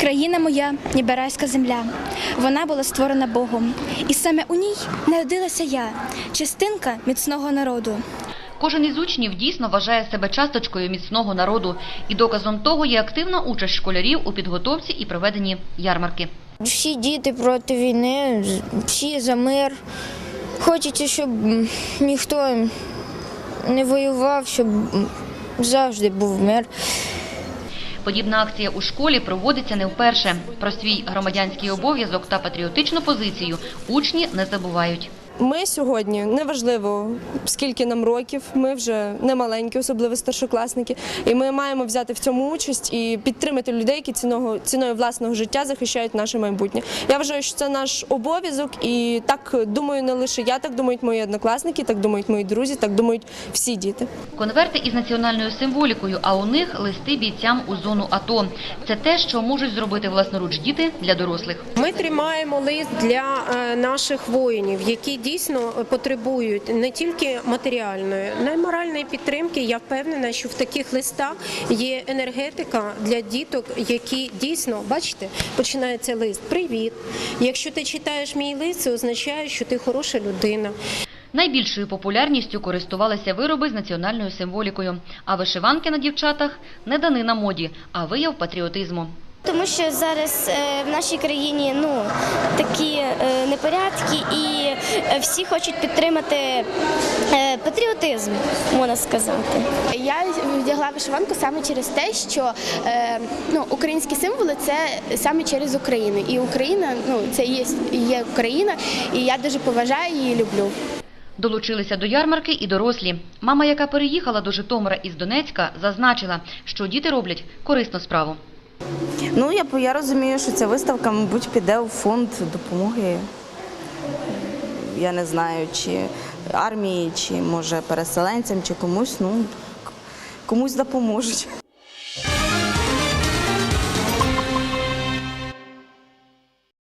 Країна моя, ніби райська земля. Вона була створена Богом, і саме у ній народилася я, частинка міцного народу. Кожен із учнів дійсно вважає себе часточкою міцного народу, і доказом того є активна участь школярів у підготовці і проведенні ярмарки. Всі діти проти війни, всі за мир. Хочеться, щоб ніхто не воював, щоб завжди був мир. Подібна акція у школі проводиться не вперше. Про свій громадянський обов'язок та патріотичну позицію учні не забувають. Ми сьогодні неважливо скільки нам років, ми вже не маленькі, особливо старшокласники, і ми маємо взяти в цьому участь і підтримати людей, які ціного ціною власного життя захищають наше майбутнє. Я вважаю, що це наш обов'язок, і так думаю, не лише я, так думають мої однокласники, так думають мої друзі, так думають всі діти. Конверти із національною символікою, а у них листи бійцям у зону АТО. Це те, що можуть зробити власноруч діти для дорослих. Ми тримаємо лист для е, наших воїнів, які дійсно потребують не тільки матеріальної, але й моральної підтримки. Я впевнена, що в таких листах є енергетика для діток, які дійсно бачите, починається лист. Привіт! Якщо ти читаєш мій лист, це означає, що ти хороша людина. Найбільшою популярністю користувалися вироби з національною символікою, а вишиванки на дівчатах не данина моді, а вияв патріотизму. Тому що зараз е, в нашій країні ну такі е, непорядки, і е, всі хочуть підтримати патріотизм, можна сказати. Я вдягла вишиванку саме через те, що ну, українські символи це саме через Україну. І Україна, ну це є, є Україна, і я дуже поважаю її, і люблю. Долучилися до ярмарки і дорослі. Мама, яка переїхала до Житомира із Донецька, зазначила, що діти роблять корисну справу. Ну, я, я розумію, що ця виставка, мабуть, піде у фонд допомоги. Я не знаю, чи армії, чи може переселенцям, чи комусь. Ну, комусь допоможуть.